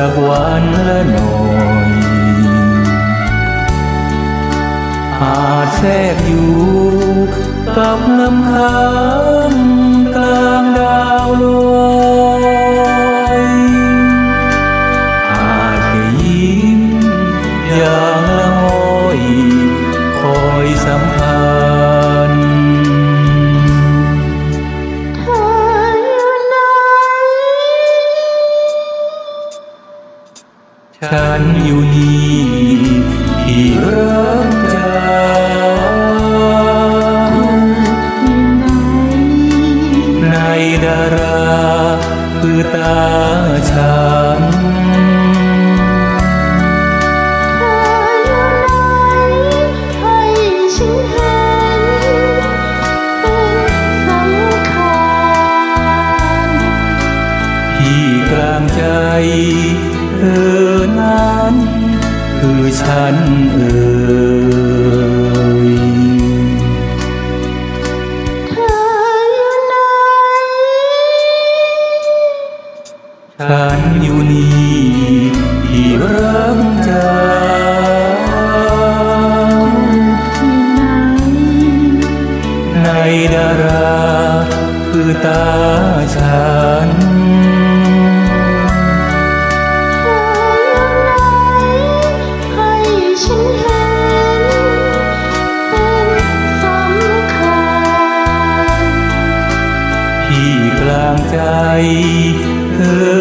สักวันละหน่อย อาจแทรกอยู่กับลำค้างกลางดาวลอยอาจจะยิ้มอย่างละห้อยคอยสัมพัน ฉันอยู่นี่ที่รักเจ้าอยู่ไหนในดาราคือตาฉันเธออยู่ไหนให้ฉันเห็นเป็นสำคัญที่กลางใจ คือฉันเอ่ยเธออยู่ไหน ฉันอยู่นี่ที่รักเจ้าอยู่ไหนในดาราคือตาฉัน ใจเธอ